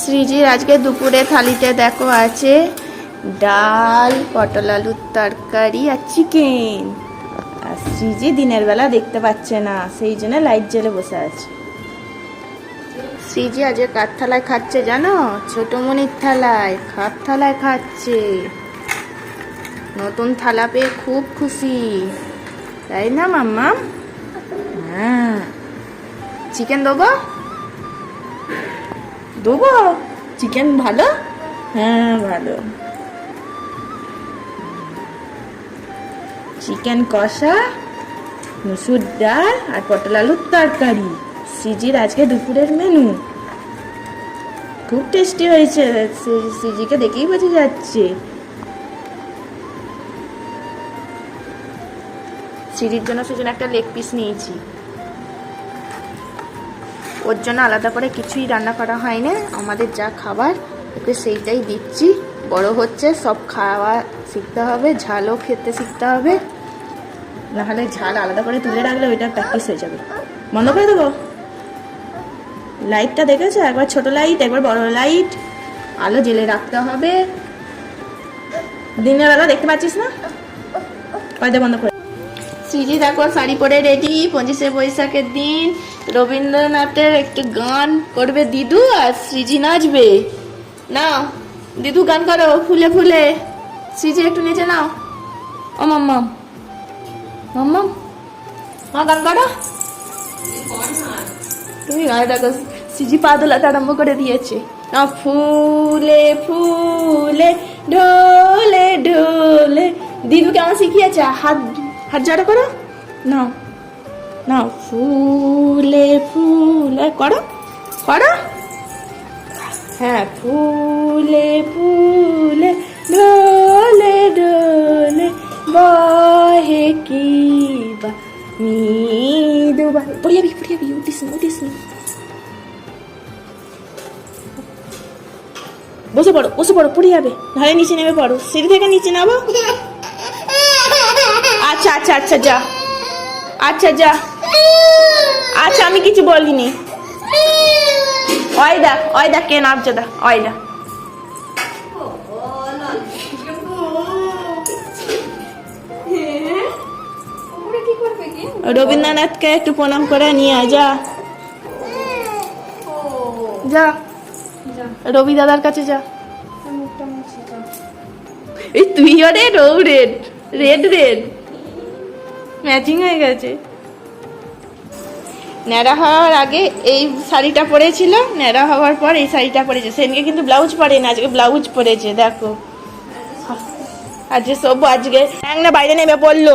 শ্রীজির আজকে দুপুরে থালিতে দেখো আছে ডাল, পটল আলুর তরকারি আর চিকেন আর শ্রীজি দিনের বেলা দেখতে পাচ্ছে না, সেই জন্য লাইট জ্বেলে বসে আছে। শ্রীজি আজকে কার থালায় খাচ্ছে জানো? ছোট মনির থালায় খাট থালায় খাচ্ছে? নতুন থালা পেয়ে খুব খুশি। তাই না মাম্মা হ্যাঁ। চিকেন দেবো? দেবো? চিকেন ভালো? হ্যাঁ ভালো। চিকেন কষা, মুসুর ডাল আর পটল আলুর তরকারি। সিজির আজকে দুপুরের মেনু খুব টেস্টি হয়েছে। সিজিকে দেখেই বোঝা যাচ্ছে। সিজির জন্য সেজন্য একটা লেগ পিস নিয়েছি। ওর জন্য আলাদা করে কিছুই রান্না করা হয় না আমাদের যা খাবার, ওকে সেইটাই দিচ্ছি। বড় হচ্ছে, সব খাওয়া শিখতে হবে, ঝালও খেতে শিখতে হবে। নাহলে ঝাল আলাদা করে তুলে রাখলে ওইটা প্র্যাকটিস হয়ে যাবে। বন্ধ করে দেবো? লাইটটা দেখেছ? একবার ছোট লাইট একবার বড় লাইট আলো জেলে রাখতে হবে। দিনের বেলা দেখতে পাচ্ছিস না? কয়টা বন্ধ করে? শ্রীজি দেখো, শাড়ি পরে রেডি পঁচিশে বৈশাখের দিন। রবীন্দ্রনাথের একটু গান করবে দিদু আর শ্রীজি নাচবে। নাও, দিদু গান করো, ফুলে ফুলে। শ্রীজি একটু নিচে নাও। ও মাম্মাম। মাম্মাম, মা গান করো। তুমি গান দেখো, সিজি পা দোলাতে আরম্ভ করে দিয়েছে। না ফুলে ফুলে, ঢোলে ঢোলে। দিদু কেমন শিখিয়েছে? হাত হাত জড়ো করো। না না, ফুলে ফুলে, করো করো। হ্যাঁ ফুলে ফুলে, ঢোলে ঢোলে, বহে কি বা মৃদু বা। পড়ে যাবি পড়ে যাবি উঠিস না উঠিস না। বসে পড়ো বসে পড়ো পড়ে যাবে। নাহলে নিচে নেমে পড়ো। সিঁড়ি থেকে নিচে নামো। আচ্ছা আচ্ছা আচ্ছা যা। আচ্ছা যা। আচ্ছা আমি কিছু বলিনি। ওই দেখ কে দেখ ওই দেখ রবীন্দ্রনাথকে একটু প্রণাম করে নিয়ে যা। যা। রবি দাদার কাছে যা। এই তুইও রে, রৌ রেড। Red red. ম্যাচিং হয়ে গেছে। ন্যাড়া হওয়ার আগে এই শাড়িটা পরেছিল, ন্যাড়া হওয়ার পর এই শাড়িটা পরেছে। সেদিনকে কিন্তু ব্লাউজ পরে না, আজকে ব্লাউজ পরেছে, দেখো। আজকে সব, আজকে না বাইরে নেমে পড়ল।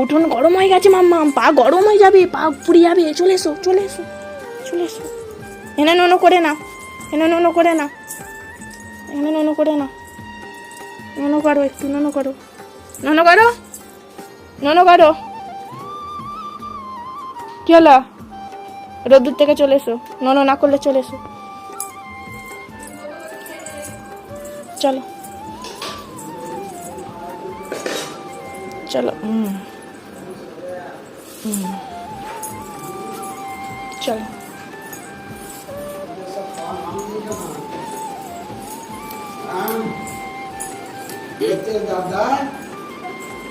উঠোন গরম হয়ে গেছে মাম্মা পা গরম হয়ে যাবে, পা পুড়ে যাবে। চলে এসো চলে এসো চলে এসো। এনে ননো করে না এনে ননো করে না এনে ননো করে না ননো করো একটু, ননো করো। ননো করো ননো করো। কি হলো? রোদ্দুর থেকে চলে এসো। ননো না করলে চলে এসো। চলো। চলো চলো।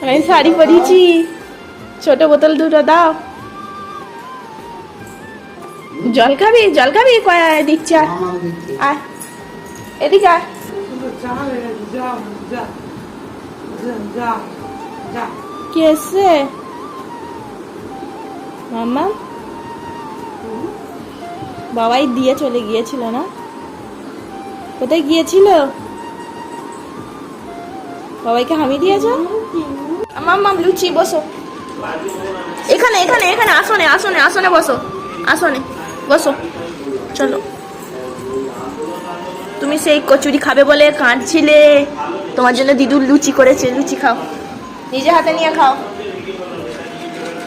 আমি শাড়ি পরিয়েছি। ছোট বোতল দুটো দাও। জল খাবি জল খাবি? কয়া দিচ্ছি। আয়। এদিকে আয়। কি এসছে মাম্মা? বাবাই দিয়ে চলে গিয়েছিল না? কোথায় গিয়েছিল? বাবাইকে হামি দিয়েছ? মাম্মা লুচি বসো। এখানে এখানে এখানে আসনে আসনে আসনে বসো। আসনে। বসো চলো। তুমি সেই কচুরি খাবে বলে কাঁদছিলে। তোমার জন্য দিদুর লুচি করেছে লুচি খাও। নিজে হাতে নিয়ে খাও।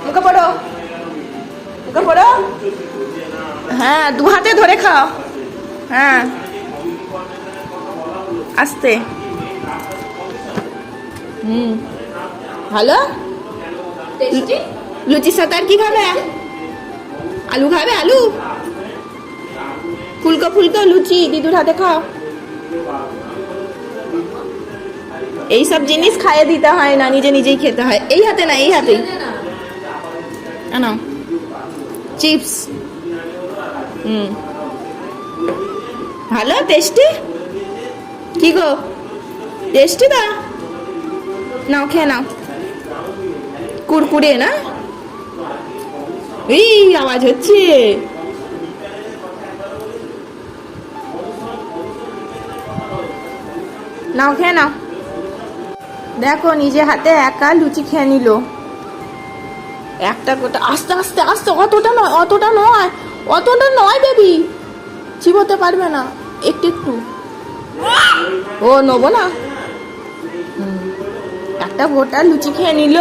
মুখে পড়ো। মুখে পড়ো। হ্যাঁ দু হাতে ধরে খাও। হ্যাঁ। আস্তে। হুম। ভালো? লুচির সাথে আর কি খাবে? আলু খাবে? আলু? ফুলকো ফুলকো লুচি, দিদুর হাতে খাও। এই সব জিনিস খাইয়ে দিতে হয় না, নিজে নিজেই খেতে হয়। এই হাতে না, এই হাতেই। আনো। চিপস। হুম। ভালো, টেস্টি? কি গো? টেস্টি দা নাও, খেয়ে নাও। কুরকুরে না? এই, আওয়াজ হচ্ছে। নাও, খেয়ে নাও। দেখো, নিজে হাতে একা লুচি খেয়ে নিল। একটা গোটা আস্তে আস্তে আস্তে, অতটা নয় অতটা নয় অতটা নয় বেবি চিবোতে পারবে না, একটু একটু। ও, নেব না? একটা গোটা লুচি খেয়ে নিল।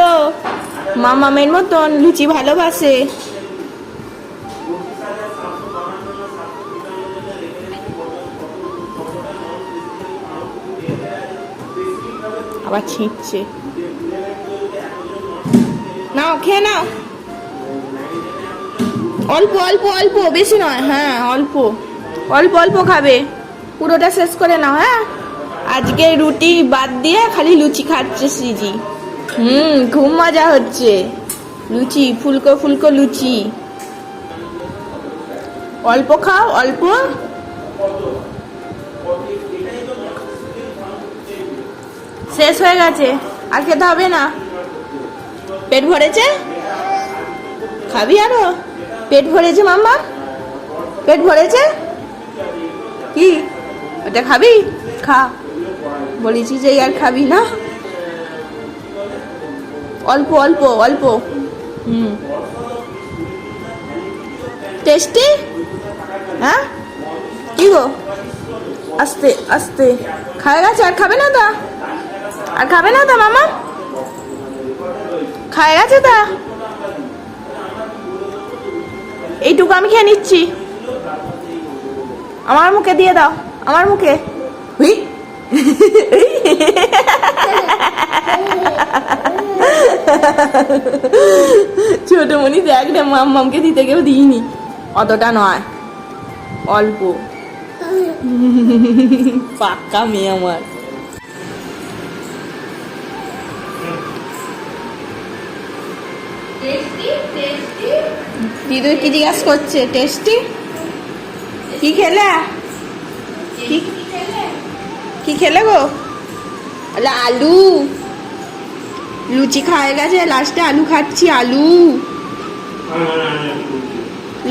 মামামের মতন লুচি ভালোবাসে। আবার ছিঁচছে নাও, খেয়ে নাও। অল্প অল্প অল্প, বেশি নয় হ্যাঁ অল্প। অল্প অল্প খাবে। পুরোটা শেষ করে নাও হ্যাঁ। আজকে রুটি বাদ দিয়ে খালি লুচি খাচ্ছে সিজি। হুম, খুব মজা হচ্ছে। লুচি, ফুলকো ফুলকো লুচি। অল্প খাও, অল্প। শেষ হয়ে গেছে। আর খেতে হবে না। পেট ভরেছে? খাবি আরও? পেট ভরেছে মাম্মা? পেট ভরেছে? কি? ওটা খাবি? খা। বলেছি যে আর খাবি না। অল্প অল্প অল্প। হুম। টেস্টি? হ্যাঁ? কি গো? আস্তে আস্তে। খায় গেছে? আর খাবে না তা? আর খাবে না তা মামা? খায় গেছে তা? এইটুকু আমি খেয়ে নিচ্ছি। আমার মুখে দিয়ে দাও, আমার মুখে। ছোট মনি দেখ রে মাম মামকে দিতে কেউ দিইনি। অতটা নয়, অল্প। পাক্কা মেয়ে আমার। দিদু কি জিজ্ঞাসা করছে? টেস্টি কি খেলে? কি খেলে গো? আলু। লুচি খাওয়া গেছে লাস্টে আলু খাচ্ছি, আলু।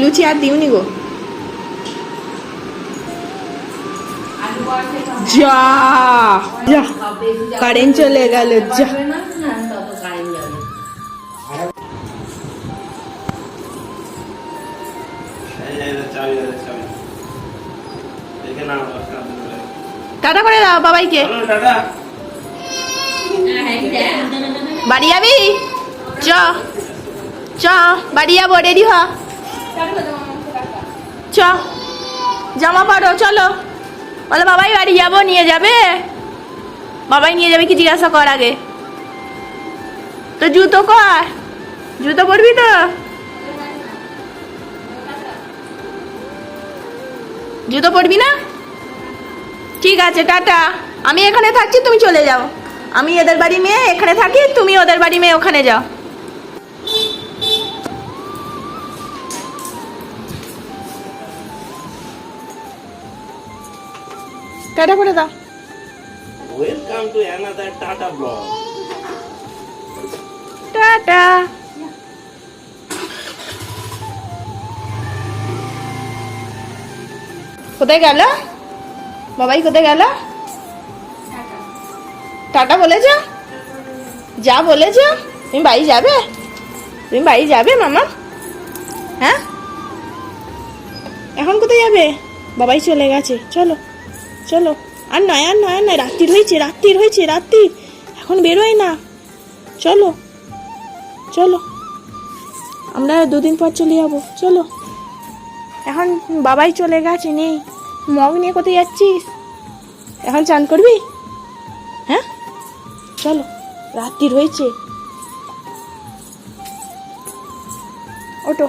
লুচি আর দিওনি গো। যা। কারেন্ট চলে গেল, যা। টাটা করে দাও বাবাইকে। বাড়ি যাবি? চ চ বাড়ি যাব রেডি হ। চ জামা পরো চলো। বলো বাবাই বাড়ি যাব নিয়ে যাবে? বাবাই নিয়ে যাবে কি জিজ্ঞাসা কর আগে। তো জুতো কর। জুতো পরবি তো? জুতো পরবি না? ঠিক আছে টাটা। আমি এখানে থাকছি তুমি চলে যাও। আমি এদের বাড়ি মেয়ে এখানে থাকি তুমি ওদের বাড়ি মেয়ে ওখানে যাও। টাটা করে দাও। Welcome to another Tata vlog. টাটা। কোথায় গেল? বাবাই কোথায় গেল? টাটা বলেছ? যা বলেছ? তুমি বাড়ি যাবে? তুমি বাড়ি যাবে মামা? হ্যাঁ? এখন কোথায় যাবে? বাবাই চলে গেছে। চলো চলো। আর নয় আর নয় আর নয়। রাত্রির হয়েছে রাত্রির হয়েছে, রাত্রির। এখন বেরোয় না। চলো চলো। আমরা দুদিন পর চলে যাব। চলো। এখন বাবাই চলে গেছে নেই মগ নিয়ে কোথায় যাচ্ছিস? এখন চান করবি? হ্যাঁ? চলো, রাত্রি রয়েছে। ওটো।